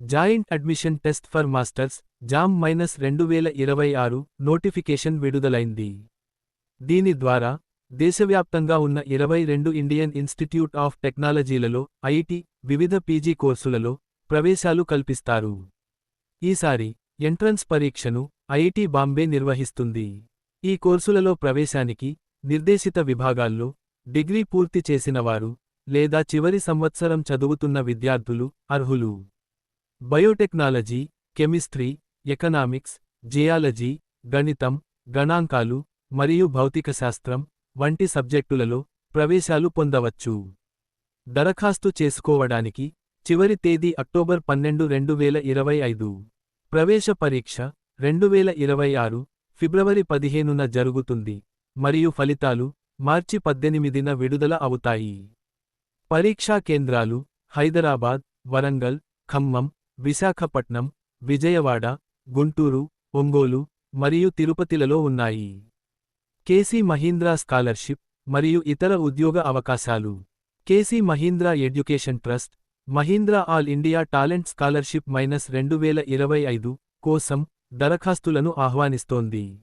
Joint admission test for masters JAM minus రెండు వేల ఇరవై ఆరు నోటిఫికేషన్ విడుదలైంది. దీని ద్వారా దేశవ్యాప్తంగా ఉన్న ఇరవై రెండు ఇండియన్ ఇన్స్టిట్యూట్ ఆఫ్ టెక్నాలజీలలో ఐటి వివిధ పీజీ కోర్సులలో ప్రవేశాలు కల్పిస్తారు. ఈసారి ఎంట్రన్స్ పరీక్షను ఐఐటి బాంబే నిర్వహిస్తుంది. ఈ కోర్సులలో ప్రవేశానికి నిర్దేశిత విభాగాల్లో డిగ్రీ పూర్తి చేసినవారు లేదా చివరి సంవత్సరం చదువుతున్న విద్యార్థులు అర్హులు. బయోటెక్నాలజీ కెమిస్ట్రీ ఎకనామిక్స్ జియాలజీ గణితం గణాంకాలు మరియు భౌతిక శాస్త్రం వంటి సబ్జెక్టులలో ప్రవేశాలు పొందవచ్చు. దరఖాస్తు చేసుకోవడానికి చివరి తేదీ అక్టోబర్ పన్నెండు రెండు వేల ఇరవై ఐదు. ప్రవేశ పరీక్ష రెండు వేల ఇరవై ఆరు ఫిబ్రవరి పదిహేనున జరుగుతుంది మరియు ఫలితాలు మార్చి పద్దెనిమిదిన విడుదల అవుతాయి. పరీక్షా కేంద్రాలు హైదరాబాద్ వరంగల్ ఖమ్మం విశాఖపట్నం విజయవాడ గుంటూరు ఒంగోలు మరియు తిరుపతిలలో ఉన్నాయి. కేసీ మహీంద్రా స్కాలర్షిప్ మరియు ఇతర ఉద్యోగ అవకాశాలు. KC Mahindra education trust Mahindra all India talent scholarship minus రెండు వేల ఇరవై ఐదు కోసం దరఖాస్తులను ఆహ్వానిస్తోంది.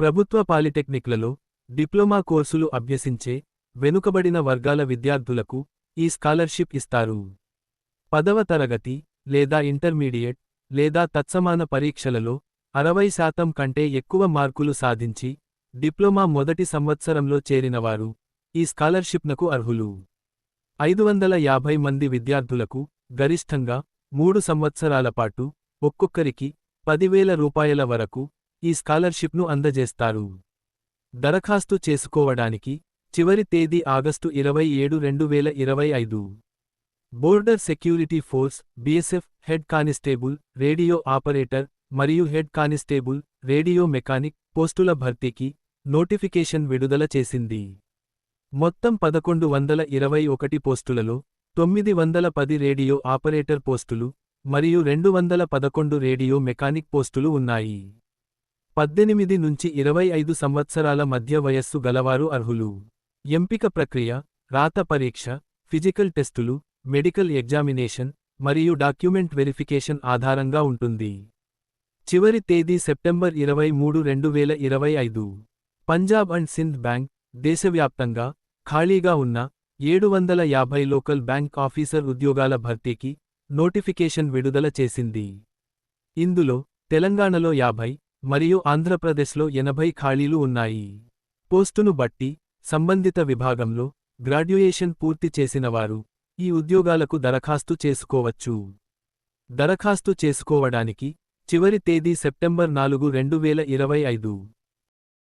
ప్రభుత్వ పాలిటెక్నిక్లలో డిప్లొమా కోర్సులు అభ్యసించే వెనుకబడిన వర్గాల విద్యార్థులకు ఈ స్కాలర్షిప్ ఇస్తారు. పదవ తరగతి లేదా ఇంటర్మీడియట్ లేదా తత్సమాన పరీక్షలలో అరవై శాతం కంటే ఎక్కువ మార్కులు సాధించి డిప్లొమా మొదటి సంవత్సరంలో చేరినవారు ఈ స్కాలర్షిప్నకు అర్హులు. ఐదు వందల యాభై మంది విద్యార్థులకు గరిష్టంగా మూడు సంవత్సరాల పాటు ఒక్కొక్కరికి పదివేల రూపాయల వరకు ఈ స్కాలర్షిప్ను అందజేస్తారు. దరఖాస్తు చేసుకోవడానికి చివరి తేదీ ఆగస్టు ఇరవై ఏడు రెండు వేల ఇరవై ఐదు. Border security force BSF head constable radio operator మరియు హెడ్ కానిస్టేబుల్ రేడియో మెకానిక్ పోస్టుల భర్తీకి నోటిఫికేషన్ విడుదల చేసింది. మొత్తం పదకొండు వందల ఇరవై ఒకటి పోస్టులలో తొమ్మిది వందల పది రేడియో ఆపరేటర్ పోస్టులు మరియు రెండు వందల పదకొండు రేడియో మెకానిక్ పోస్టులు ఉన్నాయి. పద్దెనిమిది నుంచి ఇరవై ఐదు సంవత్సరాల మధ్య వయస్సు గలవారు అర్హులు. ఎంపిక ప్రక్రియ రాత పరీక్ష ఫిజికల్ టెస్టులు మెడికల్ ఎగ్జామినేషన్ మరియు డాక్యుమెంట్ వెరిఫికేషన్ ఆధారంగా ఉంటుంది. చివరి తేదీ సెప్టెంబర్ ఇరవై మూడు రెండు వేల ఇరవై ఐదు. పంజాబ్ అండ్ సింధ్ బ్యాంక్ దేశవ్యాప్తంగా ఖాళీగా ఉన్న ఏడు వందల యాభై లోకల్ బ్యాంక్ ఆఫీసర్ ఉద్యోగాల భర్తీకి నోటిఫికేషన్ విడుదల చేసింది. ఇందులో తెలంగాణలో యాభై మరియు ఆంధ్రప్రదేశ్లో ఎనభై ఖాళీలు ఉన్నాయి. పోస్టును బట్టి సంబంధిత విభాగంలో గ్రాడ్యుయేషన్ పూర్తి చేసినవారు ఈ ఉద్యోగాలకు దరఖాస్తు చేసుకోవచ్చు. దరఖాస్తు చేసుకోవడానికి చివరి తేదీ సెప్టెంబర్ నాలుగు రెండు వేల ఇరవై ఐదు.